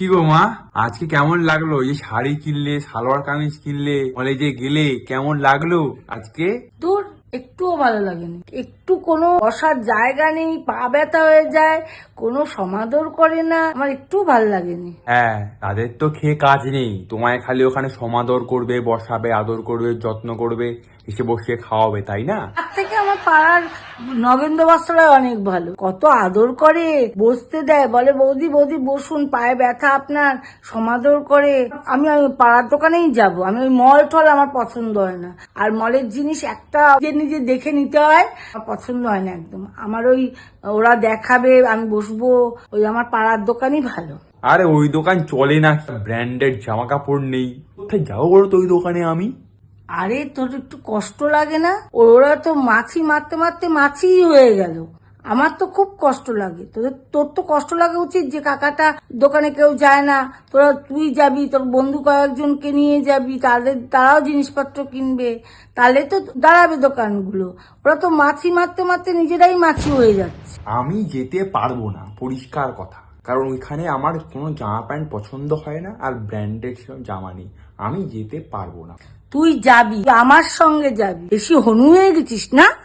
কি গো মা? আজকে কেমন লাগল? এই শাড়ি কিনলে সালোয়ার কামিজ কিনলে কলেজে গেলে কেমন লাগল আজকে? দূর একটুও ভালো লাগেনি। একটু কোনো বসার জায়গা নেই পা ব্যথা হয়ে যায় কোনো সমাদর করে না আমার একটু ভালো লাগেনি। হ্যাঁ তাদের তো খেয়ে কাজ নেই। তোমায় খালি ওখানে সমাদর করবে বসাবে আদর করবে যত্ন করবে এসে বসিয়ে খাওয়াবে তাই না? তার থেকে আমার পাড়ার নগেন্দ্র বস্ত্রালয় অনেক ভালো। কত আদর করে বসতে দেয়। বলে, বৌদি বৌদি, বসুন, পায়ে ব্যথা আপনার, সমাদর করে। আমি পাড়ার দোকানেই যাব। আমি ওই মল টল আমার পছন্দ হয় না। আর মলের জিনিস একটা নিজে নিজে দেখে নিতে হয়, আমার পছন্দ হয় না একদম। আমার ওই, ওরা দেখাবে, আমি বসবো, ওই আমার পাড়ার দোকানই ভালো। আরে, ওই দোকান চলে না। ব্র্যান্ডেড জামা কাপড় নেই। কোথায় যাব বলো তো ওই দোকানে আমি? আরে, তোর একটু কষ্ট লাগে না? ওরা তো মাছি মারতে মারতে মাছিই হয়ে গেল। আমার তো খুব কষ্ট লাগে। তোদের, তোর তো কষ্ট লাগা উচিত যে কাকাটা দোকানে কেউ যায় না। তোরা তুই যাবি, তোর বন্ধু কয়েকজনকে নিয়ে যাবি, তাদের, তারাও জিনিসপত্র কিনবে। তাহলে তো দাঁড়াবে দোকানগুলো। ওরা তো মাছি মারতে মারতে নিজেরাই মাছি হয়ে যাচ্ছে। আমি যেতে পারব না, পরিষ্কার কথা। কারণ ওইখানে আমার কোনো জামা প্যান্ট পছন্দ হয় না আর ব্র্যান্ডেড জামা নেই। আমি যেতে পারব না। তুই যাবি আমার সঙ্গে যাবি। বেশি হনু হয়ে গেছিস না?